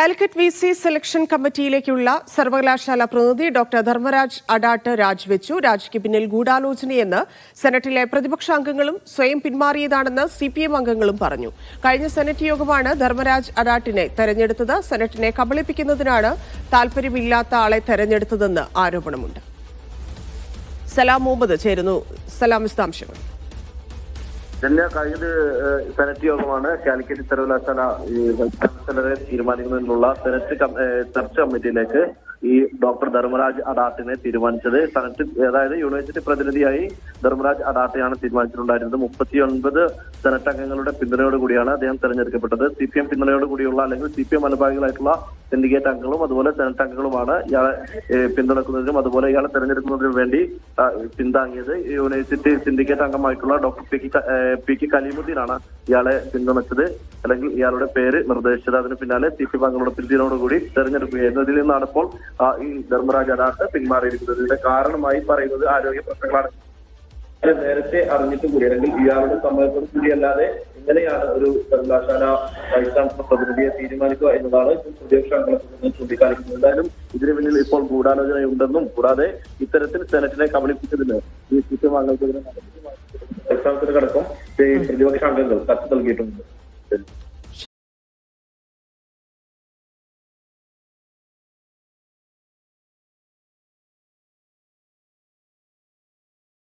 Calicut V C selection കമ്മിറ്റിയിലേക്കുള്ള സർവകലാശാല പ്രതിനിധി ഡോക്ടർ ധർമ്മരാജ് അഡാട്ട് രാജിവെച്ചു. രാജിക്ക് പിന്നിൽ ഗൂഢാലോചനയെന്ന് സെനറ്റിലെ പ്രതിപക്ഷാംഗങ്ങളും സ്വയം പിന്മാറിയതാണെന്ന് സി പി എം അംഗങ്ങളും പറഞ്ഞു. കഴിഞ്ഞ സെനറ്റ് യോഗമാണ് ധർമ്മരാജ് അഡാട്ടിനെ തെരഞ്ഞെടുത്തത്. സെനറ്റിനെ കബളിപ്പിക്കുന്നതിനാണ് താൽപര്യമില്ലാത്ത ആളെ തെരഞ്ഞെടുത്തതെന്ന് ആരോപണമുണ്ട്. സലാം മുഹമ്മദ് ചേരുന്നു. സലാം വിശദാംശങ്ങൾ. ഇതിന്റെ കഴിഞ്ഞ സെനറ്റ് യോഗമാണ്. കാലിക്കറ്റ് സർവകലാശാല ചാൻസലറെ തീരുമാനിക്കുന്നതിനുള്ള സെനറ്റ് ചർച്ച കമ്മിറ്റിയിലേക്ക് ഈ ഡോക്ടർ ധർമ്മരാജ് അഡാട്ടിനെ തീരുമാനിച്ചത്. സെനറ്റ് അതായത് യൂണിവേഴ്സിറ്റി പ്രതിനിധിയായി ധർമ്മരാജ് അഡാട്ടിയാണ് തീരുമാനിച്ചിട്ടുണ്ടായിരുന്നത്. മുപ്പത്തിയൊൻപത് സെനറ്റ് അംഗങ്ങളുടെ പിന്തുണയോടുകൂടിയാണ് അദ്ദേഹം തെരഞ്ഞെടുക്കപ്പെട്ടത്. സി പി എം പിന്തുണയോടുകൂടിയുള്ള അല്ലെങ്കിൽ സി പി എം അനുഭാവികളായിട്ടുള്ള സിൻഡിക്കേറ്റ് അംഗങ്ങളും അതുപോലെ സെനറ്റ് അംഗങ്ങളുമാണ് ഇയാളെ പിന്തുണക്കുന്നതിനും അതുപോലെ ഇയാളെ തെരഞ്ഞെടുക്കുന്നതിനും വേണ്ടി പിന്താങ്ങിയത് യൂണിവേഴ്സിറ്റി സിൻഡിക്കേറ്റ് അംഗമായിട്ടുള്ള ഡോക്ടർ പി പി കെ കലീമുദ്ദീനാണ് ഇയാളെ പിന്തുണച്ചത്. അല്ലെങ്കിൽ ഇയാളുടെ പേര് നിർദ്ദേശിച്ചത്. അതിന് പിന്നാലെ സി പി അംഗങ്ങളുടെ പിന്തുണയോടുകൂടി തെരഞ്ഞെടുക്കുകയായിരുന്നു. ഇതിൽ നിന്നാണ് ഇപ്പോൾ ഈ ധർമ്മരാജ് അഡാട്ട് പിന്മാറിയിരിക്കുന്നത്. ഇതിന്റെ കാരണമായി പറയുന്നത് ആരോഗ്യ പ്രശ്നങ്ങളാണ്. നേരത്തെ അറിഞ്ഞിട്ട് കൂടി അല്ലെങ്കിൽ ഇയാളുടെ സമ്മതത്തോടു കൂടിയല്ലാതെ ഇങ്ങനെയാണ് ഒരു സർവകലാശാല വൈസ് പ്രതിനിധിയെ തീരുമാനിക്കുക എന്നതാണ് ഇപ്പോൾ പ്രതിപക്ഷ അംഗങ്ങളെ ചൂണ്ടിക്കാണിക്കുന്നത്. എന്തായാലും ഇതിനു പിന്നിൽ ഇപ്പോൾ ഗൂഢാലോചനയുണ്ടെന്നും കൂടാതെ ഇത്തരത്തിൽ സെനറ്റിനെ കബളിപ്പിച്ചതിന് ഈ സിസ്റ്റം അംഗങ്ങൾക്കെതിരെ നടപടി പ്രതിപക്ഷ അംഗങ്ങൾ കത്ത് നൽകിയിട്ടുണ്ട്.